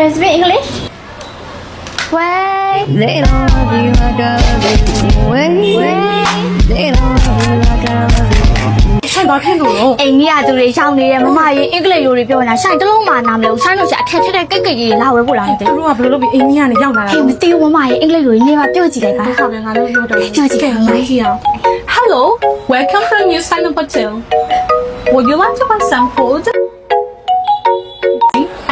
Can you speak English? Wait. They don't love you like I love you. Wait, wait. They don't love you like I love you. ဆိုင်ဘာဖြစ်လို့လဲအိမ်ကြီးကသူတွေရှောင်းနေတယ်မမရေအင်္ဂလိပ်လိုတွေပြောနေတာဆိုင်တစ်လုံးမှနားမလဲဘူးဆိုင်လို့ရှိရင်အခက်ထက်တဲ့ကိတ်ကိတ်ကြီးလာဝဲပို့လာနေတယ်သူတို့ကဘယ်လိုလုပ်ပြီးအိမ်ကြီးကနေရောက်လာတာဟေးမသိဘူးမမရေအင်္ဂလိပ်လိုနေပါပြောကြည့်လိုက်ပါဟုတ်တယ်ငါတို့လို့တော့ပြောကြည့်လိုက်ပါကြည့်အောင် Hello welcome from New Silent Hotel Would you like to buy some food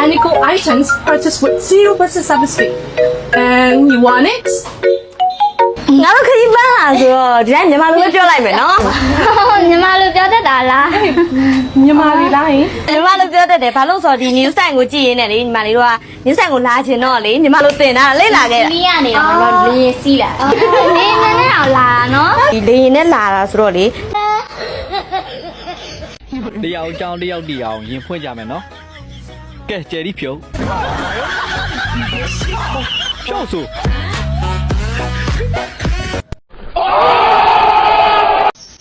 and eco items purchased with 0% service fee and you want it ငါတို့ခရီးပန်းလာဆိုတော့ဒီတိုင်းမြန်မာလိုပဲပြောလိုက်မယ်နော်ညီမလိုပြောတတ်တာလားမြန်မာပြည်လားဟင်မြန်မာလိုပြောတတ်တယ်ဘာလို့ဆိုတော့ဒီ news site ကိုကြည့်ရင်းနဲ့လေညီမလေးတို့က news site ကိုလာချင်တော့လေညီမလိုတင်တာလေ့လာခဲ့တာနီးရနေတော့တော့လေစီးလာနေမနဲ့တော့လာနော်ဒီလေရင်နဲ့လာတာဆိုတော့လေတယောက်အကြောင်းတယောက်တည်အောင်ရင်ဖွင့်ကြမယ်နော် ကဲကျယ်ဒီဖြုတ်ဖြုတ်ဆို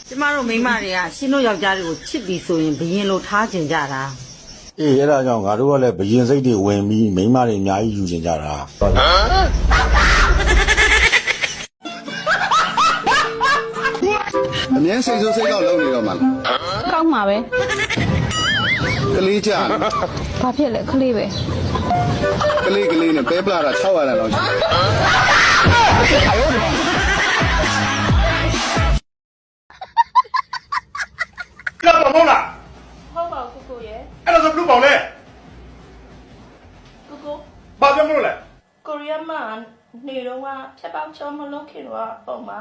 ကျမတို့မိန်းမတွေကရှင်းတို့ယောက်ျားတွေကိုချစ်ပြီးဆိုရင်ဘယင်လိုထားကျင်ကြတာအေးအဲ့ဒါကြောင့်ငါတို့ကလည်းဘယင်စိတ်တွေဝင်ပြီးမိန်းမတွေအများကြီးယူကျင်ကြတာအမြဲစိတ်ဆိုးစိတ်ကောက်လုံးနေတော့မှလားကောင်းပါပဲ ကလေးကြတယ်ဘာဖြစ်လဲခလေးပဲကလေးကလေးနဲ့ပဲပလာတာ600လောက်ရှိတယ်ကပ်တော့မဟုတ်လားဟုတ်ပါကိုကိုရဲ့အဲ့ဒါဆိုဘလူးပေါင်လဲကိုကိုဘာပြောမလို့လဲကိုရီးယားမှာနေတော့ကဖြတ်ပေါင်းချောမလုံးခင်တော့ပုံမှာ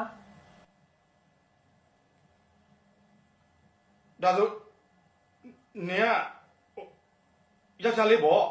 ဒါဆိုနင်က ယောက်ျားလေးပေါ့